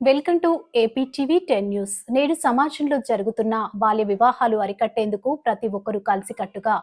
Welcome to AP TV ten news. నేడు సమాజంలో జరుగుతున్న బాల్య వివాహాలు అరికట్టేందుకు ప్రతి ఒక్కరూ కలిసికట్టుగా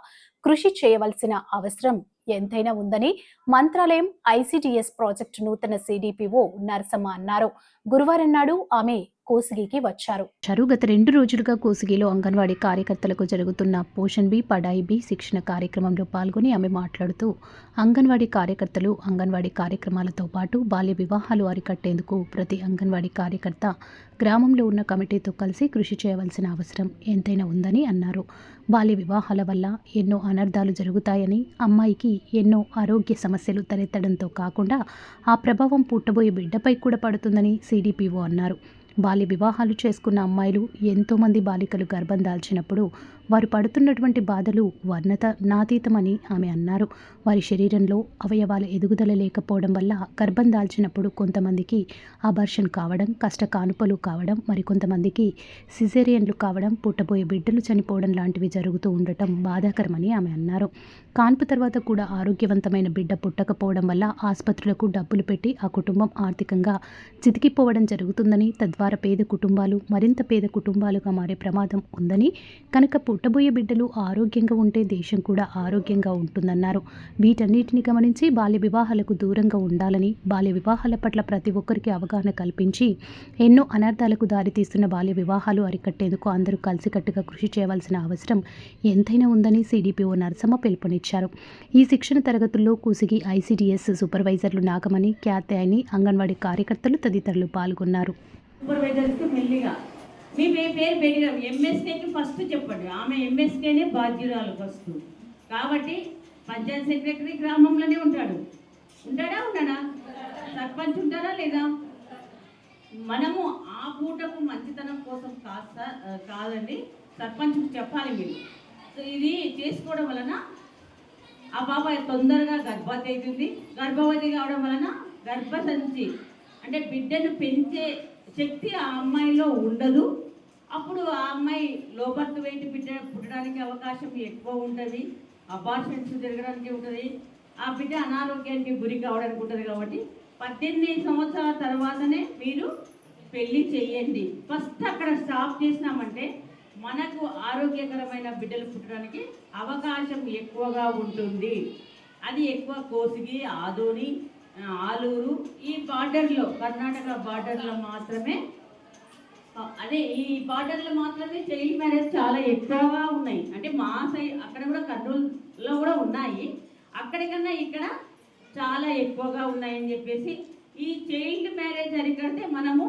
కృషి చేయవలసిన అవసరం ఎంతైనా ఉందని మంత్రాలయం ఐసిడిఎస్ ప్రాజెక్టు నూతన సిడిపిఓ నరసమ్మ అన్నారు. గురువారం నాడు ఆమె కోసిగికి వచ్చారు. చరు గత రెండు రోజులుగా కోసిగిలో అంగన్వాడీ కార్యకర్తలకు జరుగుతున్న పోషన్ బి పడాయి బి శిక్షణ కార్యక్రమంలో పాల్గొని ఆమె మాట్లాడుతూ అంగన్వాడీ కార్యకర్తలు అంగన్వాడీ కార్యక్రమాలతో పాటు బాల్య వివాహాలు అరికట్టేందుకు ప్రతి అంగన్వాడీ కార్యకర్త గ్రామంలో ఉన్న కమిటీతో కలిసి కృషి చేయవలసిన అవసరం ఎంతైనా ఉందని అన్నారు. బాల్య వివాహాల వల్ల ఎన్నో అనర్థాలు జరుగుతాయని అమ్మాయికి ఎన్నో ఆరోగ్య సమస్యలు తలెత్తడంతో కాకుండా ఆ ప్రభావం పుట్టబోయే బిడ్డపై కూడా పడుతుందని సిడిపిఓ అన్నారు. బాల్య వివాహాలు చేసుకున్న అమ్మాయిలు ఎంతోమంది బాలికలు గర్భం దాల్చినప్పుడు వారు పడుతున్నటువంటి బాధలు వర్ణత నాతీతమని ఆమె అన్నారు. వారి శరీరంలో అవయవాల ఎదుగుదల లేకపోవడం వల్ల గర్భం దాల్చినప్పుడు కొంతమందికి అబార్షన్ కావడం కష్ట కానుపలు కావడం మరికొంతమందికి సిజేరియన్లు కావడం పుట్టబోయే బిడ్డలు చనిపోవడం లాంటివి జరుగుతూ ఉండటం బాధాకరమని ఆమె అన్నారు. కాన్పు తర్వాత కూడా ఆరోగ్యవంతమైన బిడ్డ పుట్టకపోవడం వల్ల ఆసుపత్రులకు డబ్బులు పెట్టి ఆ కుటుంబం ఆర్థికంగా చితికిపోవడం జరుగుతుందని తద్వారా పేద కుటుంబాలు మరింత పేద కుటుంబాలుగా మారే ప్రమాదం ఉందని కనుక పుట్టబోయే బిడ్డలు ఆరోగ్యంగా ఉంటే దేశం కూడా ఆరోగ్యంగా ఉంటుందన్నారు. వీటన్నిటిని గమనించి బాల్య వివాహాలకు దూరంగా ఉండాలని బాల్య వివాహాల పట్ల ప్రతి ఒక్కరికి అవగాహన కల్పించి ఎన్నో అనర్థాలకు దారితీస్తున్న బాల్య వివాహాలు అరికట్టేందుకు అందరూ కలిసికట్టుగా కృషి చేయవలసిన అవసరం ఎంతైనా ఉందని సిడిపిఓ నరసమ్మ పిలుపునిచ్చారు. ఈ శిక్షణ తరగతుల్లో కూసిగి ఐసిడిఎస్ సూపర్వైజర్లు నాగమణి ఖ్యాత్యాయని అంగన్వాడీ కార్యకర్తలు తదితరులు పాల్గొన్నారు. సూపర్వైజర్స్కి మెల్లిగా మీ ఏ పేరు పెరిగా ఎంఎస్కేకి ఫస్ట్ చెప్పండి. ఆమె ఎంఎస్కేనే బాధ్యురాలు ఫస్ట్ కాబట్టి పంచాయత్ సెక్రటరీ గ్రామంలోనే ఉంటాడు. ఉంటాడా ఉండడా? సర్పంచ్ ఉంటారా లేదా? మనము ఆ పూటకు మంచితనం కోసం కాస్త కాదండి. సర్పంచ్ చెప్పాలి మీరు. సో ఇది చేసుకోవడం వలన ఆ పాప తొందరగా గర్భవతి అవుతుంది గర్భవతి కావడం వలన గర్భసంచి అంటే బిడ్డను పెంచే శక్తి ఆ అమ్మాయిలో ఉండదు. అప్పుడు ఆ అమ్మాయి లోబర్త్ వెయిట్ బిడ్డ పుట్టడానికి అవకాశం ఎక్కువ ఉంటుంది. అబార్షన్స్ జరగడానికి ఉంటుంది. ఆ బిడ్డ అనారోగ్యానికి గురి కావడానికి ఉంటుంది కాబట్టి పద్దెనిమిది సంవత్సరాల తర్వాతనే మీరు పెళ్ళి చేయండి ఫస్ట్ అక్కడ స్టాప్ చేసినామంటే మనకు ఆరోగ్యకరమైన బిడ్డలు పుట్టడానికి అవకాశం ఎక్కువగా ఉంటుంది. అది ఎక్కువ కోసిగి ఆదోని ఆలూరు బార్డర్లో కర్ణాటక బార్డర్లో మాత్రమే. అదే ఈ బార్డర్లో మాత్రమే చైల్డ్ మ్యారేజ్ చాలా ఎక్కువగా ఉన్నాయి. అంటే మా సైడ్ అక్కడ కూడా కర్నూలులో కూడా ఉన్నాయి. అక్కడికన్నా ఇక్కడ చాలా ఎక్కువగా ఉన్నాయని చెప్పేసి ఈ చైల్డ్ మ్యారేజ్ అరికడితే మనము